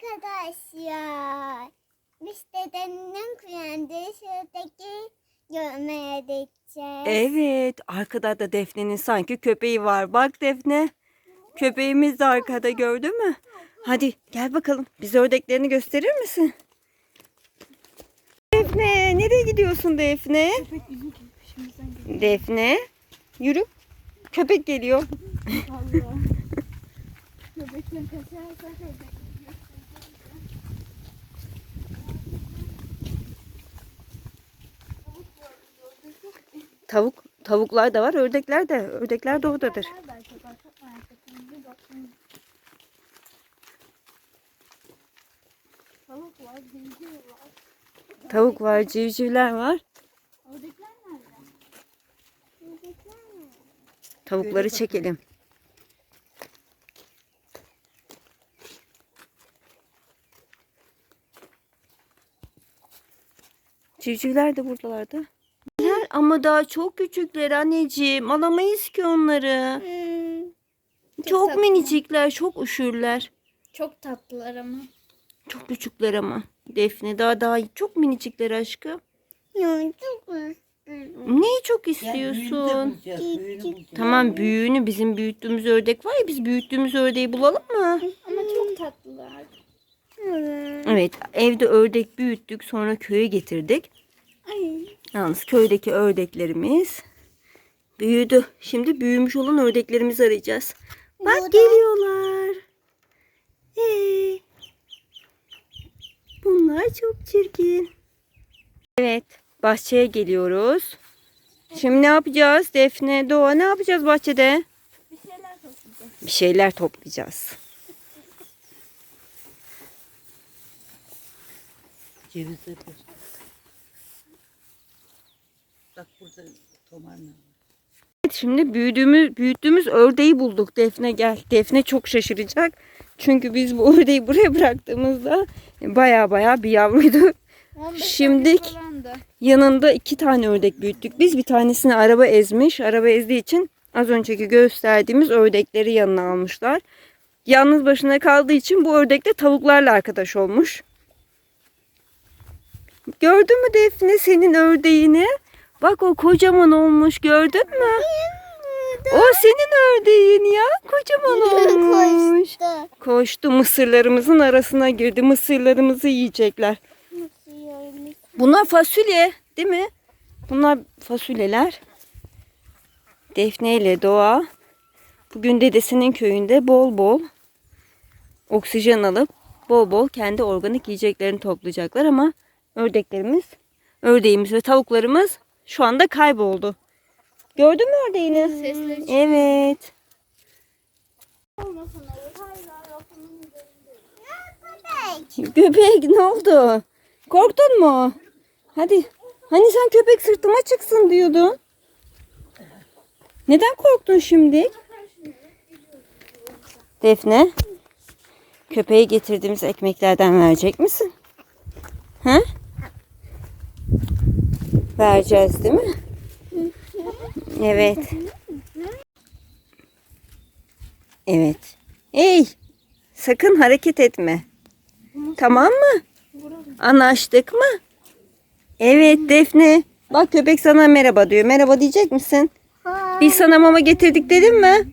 Arkadaşlar. Biz dedenin kuyandığı şuradaki görmeye gideceğiz. Evet, arkada da Defne'nin sanki köpeği var. Bak Defne, köpeğimiz de arkada gördün mü? Hadi gel bakalım. Bize ördeklerini gösterir misin? Defne, nereye gidiyorsun Defne? Defne, yürü. Köpek geliyor. Köpekten kaçarsa köpek. Tavuk, tavuklar da var, ördekler de. Ördekler de oradadır. Tavuk var, zincir var. Tavuk var, civcivler var. Ördekler nerede? Ördekler nerede? Tavukları çekelim. Civcivler de buradalardı. Ama daha çok küçükler anneciğim. Alamayız ki onları. Çok, tatlı. minicikler, çok üşürler. Çok tatlılar ama. Çok küçükler ama. Defne daha daha çok minicikler aşkım. Ya çok istedim. Neyi çok Ya büyüğünü istiyorsun? bulacağız, büyüğünü bulacağız. Tamam büyüğünü bizim büyüttüğümüz ördek var ya biz büyüttüğümüz ördeği bulalım mı? Ama çok tatlılar. Evet evde ördek büyüttük sonra köye getirdik. Ay. Yalnız köydeki ördeklerimiz büyüdü. Şimdi büyümüş olan ördeklerimizi arayacağız. Bak Burada- geliyorlar. Ee, bunlar çok çirkin. Evet bahçeye geliyoruz. Şimdi ne yapacağız Defne, Doğa ne yapacağız bahçede? Bir şeyler toplayacağız. Bir şeyler toplayacağız. De. Bak burada tomarla. Evet, şimdi büyüdüğümüz, büyüttüğümüz ördeği bulduk. Defne gel. Defne çok şaşıracak. Çünkü biz bu ördeği buraya bıraktığımızda baya baya bir yavruydu. 15 Şimdik- tane falandı. Yanında iki tane ördek büyüttük. Biz bir tanesini araba ezmiş. Araba ezdiği için az önceki gösterdiğimiz ördekleri yanına almışlar. Yalnız başına kaldığı için bu ördek de tavuklarla arkadaş olmuş. Gördün mü Defne senin ördeğini? Bak o kocaman olmuş gördün mü? O senin ördeğin ya. Kocaman olmuş. Koştu. Koştu mısırlarımızın arasına girdi. Mısırlarımızı yiyecekler. Bunlar fasulye değil mi? Bunlar fasulyeler. Defne ile Doğa bugün dedesinin köyünde bol bol oksijen alıp bol bol kendi organik yiyeceklerini toplayacaklar ama ördeklerimiz, ördeğimiz ve tavuklarımız şu anda kayboldu. Gördün mü ördeğini? Sesleri Evet. köpek. Köpek ne oldu? Korktun mu? Hadi. Hani sen köpek sırtıma çıksın diyordun. Neden korktun şimdi? Defne. Köpeğe getirdiğimiz ekmeklerden verecek misin? He? Vereceğiz değil mi? Evet. Evet. Ey! Sakın hareket etme. Tamam mı? Anlaştık mı? Evet Defne. Bak köpek sana merhaba diyor. Merhaba diyecek misin? Biz sana mama getirdik dedim mi?